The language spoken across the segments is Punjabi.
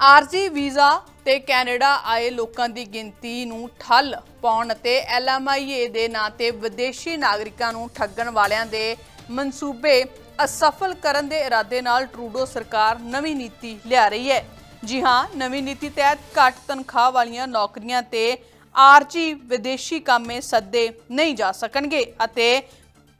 ਆਰਜੀ ਵੀਜ਼ਾ ਤੇ ਕੈਨੇਡਾ ਆਏ ਲੋਕਾਂ ਦੀ ਗਿਣਤੀ ਨੂੰ ਠੱਲ ਪਾਉਣ ਅਤੇ ਐਲਐਮਆਈਏ ਦੇ ਨਾਂ ਤੇ ਵਿਦੇਸ਼ੀ ਨਾਗਰਿਕਾਂ ਨੂੰ ਠੱਗਣ ਵਾਲਿਆਂ ਦੇ ਮਨਸੂਬੇ ਅਸਫਲ ਕਰਨ ਦੇ ਇਰਾਦੇ ਨਾਲ ਟਰੂਡੋ ਸਰਕਾਰ ਨਵੀਂ ਨੀਤੀ ਲਿਆ ਰਹੀ ਹੈ। ਜੀ ਹਾਂ, ਨਵੀਂ ਨੀਤੀ ਤਹਿਤ ਘੱਟ ਤਨਖਾਹ ਵਾਲੀਆਂ ਨੌਕਰੀਆਂ ਤੇ ਆਰਜੀ ਵਿਦੇਸ਼ੀ ਕਾਮੇ ਸੱਦੇ ਨਹੀਂ ਜਾ ਸਕਣਗੇ ਅਤੇ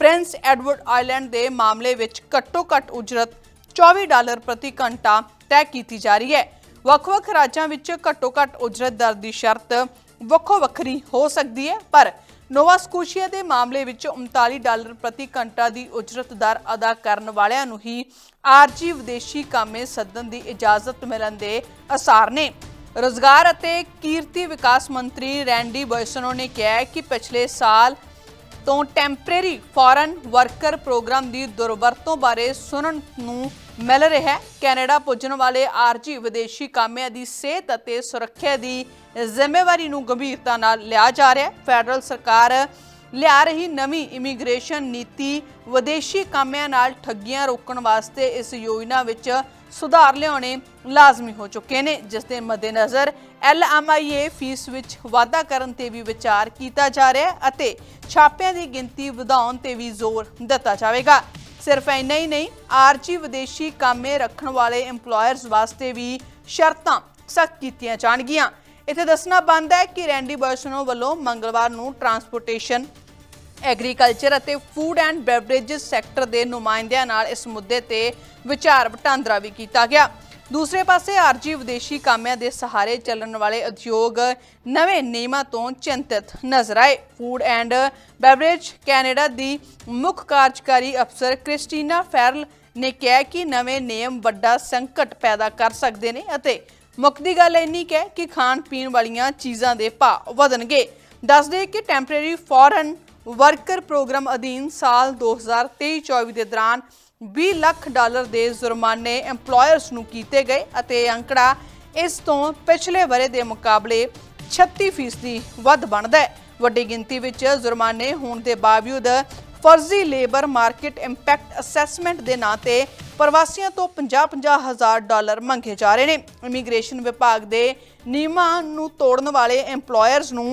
ਪ੍ਰਿੰਸ ਐਡਵਰਡ ਆਈਲੈਂਡ ਦੇ ਮਾਮਲੇ ਵਿੱਚ ਘੱਟੋ-ਘੱਟ ਉਜਰਤ 24 ਡਾਲਰ ਪ੍ਰਤੀ ਘੰਟਾ ਤੈਅ ਕੀਤੀ ਜਾ ਰਹੀ ਹੈ। ਵੱਖ-ਵੱਖ ਰਾਜਾਂ ਵਿੱਚ ਘੱਟੋ-ਘੱਟ ਉਜਰਤ ਦਰ ਦੀ ਸ਼ਰਤ ਵੱਖੋ-ਵੱਖਰੀ ਹੋ ਸਕਦੀ ਹੈ, ਪਰ ਨੋਵਾ ਸਕੋਸ਼ੀਆ ਦੇ ਮਾਮਲੇ ਵਿੱਚ 39 ਡਾਲਰ ਪ੍ਰਤੀ ਘੰਟਾ ਦੀ ਉਜਰਤ ਦਰ ਅਦਾ ਕਰਨ ਵਾਲਿਆਂ ਨੂੰ ਹੀ ਆਰਜੀ ਵਿਦੇਸ਼ੀ ਕਾਮੇ ਸੱਦਣ ਦੀ ਇਜਾਜ਼ਤ ਮਿਲਣ ਦੇ ਅਸਾਰ ਨੇ। ਰੋਜ਼ਗਾਰ ਅਤੇ ਕੀਰਤੀ ਵਿਕਾਸ ਮੰਤਰੀ ਰੈਂਡੀ ਬੋਇਸਨੋ ਨੇ ਕਿਹਾ ਕਿ ਪਿਛਲੇ ਸਾਲ ਤੋਂ ਟੈਂਪਰੇਰੀ ਫੋਰਨ ਵਰਕਰ ਪ੍ਰੋਗਰਾਮ ਦੀ ਦੁਰਵਰਤੋਂ ਬਾਰੇ ਸੁਣਨ ਨੂੰ ਮਿਲ ਰਿਹਾ ਹੈ। ਕੈਨੇਡਾ ਪੁੱਜਣ ਵਾਲੇ ਆਰਜੀ ਵਿਦੇਸ਼ੀ ਕਾਮਿਆਂ ਦੀ ਸਿਹਤ ਅਤੇ ਸੁਰੱਖਿਆ ਦੀ ਜ਼ਿੰਮੇਵਾਰੀ ਨੂੰ ਗੰਭੀਰਤਾ ਨਾਲ ਲਿਆ ਜਾ ਰਿਹਾ ਹੈ। ਫੈਡਰਲ ਸਰਕਾਰ ਲਿਆ ਰਹੀ ਨਵੀਂ ਇਮੀਗ੍ਰੇਸ਼ਨ ਨੀਤੀ ਵਿਦੇਸ਼ੀ ਕਾਮਿਆਂ ਨਾਲ ਠੱਗੀਆਂ ਰੋਕਣ ਵਾਸਤੇ ਇਸ ਯੋਜਨਾ ਵਿੱਚ ਸੁਧਾਰ ਲਿਆਉਣੇ ਲਾਜ਼ਮੀ ਹੋ ਚੁੱਕੇ ਨੇ, ਜਿਸ ਦੇ ਮੱਦੇਨਜ਼ਰ ਐਲਐਮਆਈਏ ਫੀਸ ਵਿੱਚ ਵਾਧਾ ਕਰਨ ਤੇ ਵੀ ਵਿਚਾਰ ਕੀਤਾ ਜਾ ਰਿਹਾ ਹੈ ਅਤੇ ਛਾਪਿਆਂ ਦੀ ਗਿਣਤੀ ਵਧਾਉਣ ਤੇ ਵੀ ਜ਼ੋਰ ਦਿੱਤਾ ਜਾਵੇਗਾ। ਸਿਰਫ ਇੰਨਾ ਹੀ ਨਹੀਂ, ਆਰਜੀ ਵਿਦੇਸ਼ੀ ਕਾਮੇ ਰੱਖਣ ਵਾਲੇ EMPLOYERS ਵਾਸਤੇ ਵੀ ਸ਼ਰਤਾਂ ਸਖਤ ਕੀਤੀਆਂ ਜਾਣਗੀਆਂ। ਇੱਥੇ ਦੱਸਣਾ ਬਣਦਾ ਹੈ ਕਿ ਰੈਂਡੀ ਬਰਸਨੋ ਵੱਲੋਂ ਮੰਗਲਵਾਰ ਨੂੰ ਟਰਾਂਸਪੋਰਟੇਸ਼ਨ, ਐਗਰੀਕਲਚਰ ਅਤੇ ਫੂਡ ਐਂਡ ਬੈਵਰੇजेस ਸੈਕਟਰ ਦੇ ਨੁਮਾਇੰਦਿਆਂ ਨਾਲ ਇਸ ਮੁੱਦੇ ਤੇ ਵਿਚਾਰ ਵਟਾਂਦਰਾ ਵੀ ਕੀਤਾ ਗਿਆ। ਦੂਸਰੇ ਪਾਸੇ ਆਰਜੀ ਵਿਦੇਸ਼ੀ ਕਾਮਿਆਂ ਦੇ ਸਹਾਰੇ ਚੱਲਣ ਵਾਲੇ ਉਦਯੋਗ ਨਵੇਂ ਨਿਯਮਾਂ ਤੋਂ ਚਿੰਤਤ ਨਜ਼ਰ ਆਏ। ਫੂਡ ਐਂਡ ਬੈਵਰੇਜ ਕੈਨੇਡਾ ਦੀ ਮੁੱਖ ਕਾਰਜਕਾਰੀ ਅਫਸਰ ਕ੍ਰਿਸਟੀਨਾ ਫੈਰਲ ਨੇ ਕਿਹਾ ਕਿ ਨਵੇਂ ਨਿਯਮ ਵੱਡਾ ਸੰਕਟ ਪੈਦਾ ਕਰ ਸਕਦੇ ਨੇ ਅਤੇ ਮੁੱਖ ਦੀ ਗੱਲ ਇੰਨੀ ਕਿ ਕਿ ਖਾਣ ਪੀਣ ਵਾਲੀਆਂ ਚੀਜ਼ਾਂ ਦੇ ਭਾਅ ਵਧਣਗੇ। ਦੱਸਦੇ ਕਿ ਟੈਂਪਰੇਰੀ ਫੋਰਨ ਵਰਕਰ ਪ੍ਰੋਗਰਾਮ ਅਧੀਨ ਸਾਲ 2023-24 ਦੇ ਦੌਰਾਨ 20 ਲੱਖ ਡਾਲਰ ਦੇ ਜੁਰਮਾਨੇ EMPLOYERS ਨੂੰ ਕੀਤੇ ਗਏ ਅਤੇ ਇਹ ਅੰਕੜਾ ਇਸ ਤੋਂ ਪਿਛਲੇ ਬਰੇ ਦੇ ਮੁਕਾਬਲੇ 36% ਵੱਧ ਬਣਦਾ ਹੈ। ਵੱਡੀ ਗਿਣਤੀ ਵਿੱਚ ਜੁਰਮਾਨੇ ਹੋਣ ਦੇ ਬਾਵਜੂਦ ਫਰਜ਼ੀ ਲੇਬਰ ਮਾਰਕੀਟ ਇੰਪੈਕਟ ਅਸੈਸਮੈਂਟ ਦੇ ਨਾਂ ਤੇ ਪ੍ਰਵਾਸੀਆਂ ਤੋਂ 50-50 ਹਜ਼ਾਰ ਡਾਲਰ ਮੰਗੇ ਜਾ ਰਹੇ ਨੇ। ਇਮੀਗ੍ਰੇਸ਼ਨ ਵਿਭਾਗ ਦੇ ਨਿਯਮਾਂ ਨੂੰ ਤੋੜਨ ਵਾਲੇ EMPLOYERS ਨੂੰ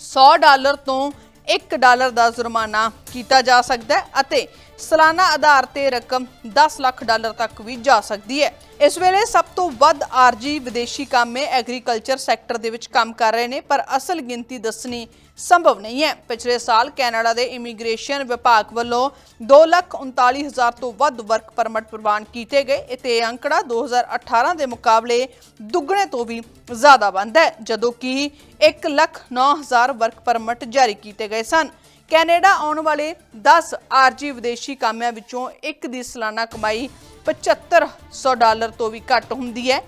100 ਡਾਲਰ ਤੋਂ 1 ਡਾਲਰ ਦਾ ਜੁਰਮਾਨਾ ਕੀਤਾ ਜਾ ਸਕਦਾ ਹੈ ਅਤੇ ਸਾਲਾਨਾ ਆਧਾਰ ਤੇ ਰਕਮ 10 ਲੱਖ ਡਾਲਰ ਤੱਕ ਵੀ ਜਾ ਸਕਦੀ ਹੈ। ਇਸ ਵੇਲੇ ਸਭ ਤੋਂ ਵੱਧ ਆਰਜੀ ਵਿਦੇਸ਼ੀ ਕਾਮੇ ਐਗਰੀਕਲਚਰ ਸੈਕਟਰ ਦੇ ਵਿੱਚ ਕੰਮ ਕਰ ਰਹੇ ਨੇ ਪਰ ਅਸਲ ਗਿਣਤੀ ਦੱਸਣੀ ਸੰਭਵ ਨਹੀਂ ਹੈ। ਪਿਛਲੇ ਸਾਲ ਕੈਨੇਡਾ ਦੇ ਇਮੀਗ੍ਰੇਸ਼ਨ ਵਿਭਾਗ ਵੱਲੋਂ 2,39,000 ਤੋਂ ਵੱਧ ਵਰਕ ਪਰਮਿਟ ਪ੍ਰਵਾਨ ਕੀਤੇ ਗਏ ਤੇ ਇਹ ਅੰਕੜਾ 2018 ਦੇ ਮੁਕਾਬਲੇ ਦੁੱਗਣੇ ਤੋਂ ਵੀ ਜ਼ਿਆਦਾ ਬੰਦ ਹੈ ਜਦੋਂ ਕਿ 1,09,000 ਵਰਕ ਪਰਮਿਟ ਜਾਰੀ ਕੀਤੇ ਗਏ ਸਨ। ਕੈਨੇਡਾ ਆਉਣ ਵਾਲੇ 10 ਆਰਜੀ ਵਿਦੇਸ਼ੀ ਕਾਮਿਆਂ ਵਿੱਚੋਂ ਇੱਕ ਦੀ ਸਾਲਾਨਾ ਕਮਾਈ 7500 ਡਾਲਰ ਤੋਂ ਵੀ ਘੱਟ ਹੁੰਦੀ ਹੈ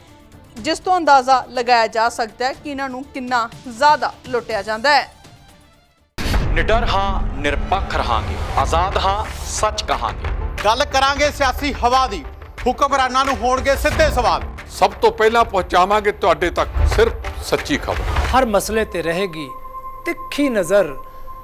ਜਿਸ ਤੋਂ ਅੰਦਾਜ਼ਾ ਲਗਾਇਆ ਜਾ ਸਕਦਾ ਹੈ ਕਿ ਇਹਨਾਂ ਨੂੰ ਕਿੰਨਾ ਜ਼ਿਆਦਾ ਲੁੱਟਿਆ ਜਾਂਦਾ ਹੈ। ਨਿਡਰ ਹਾਂ ਨਿਰਪੱਖ ਰਹਾਂਗੇ। ਆਜ਼ਾਦ ਹਾਂ ਸੱਚ ਕਹਾਂਗੇ। ਗੱਲ ਕਰਾਂਗੇ ਸਿਆਸੀ ਹਵਾ ਦੀ। ਹੁਕਮਰਾਨਾਂ ਨੂੰ ਹੋਣਗੇ ਸਿੱਧੇ ਸਵਾਲ। ਸਭ ਤੋਂ ਪਹਿਲਾਂ ਪਹੁੰਚਾਵਾਂਗੇ ਤੁਹਾਡੇ ਤੱਕ ਸਿਰਫ ਸੱਚੀ ਖਬਰ। ਹਰ ਮਸਲੇ ਤੇ ਰਹੇਗੀ ਤਿੱਖੀ ਨਜ਼ਰ।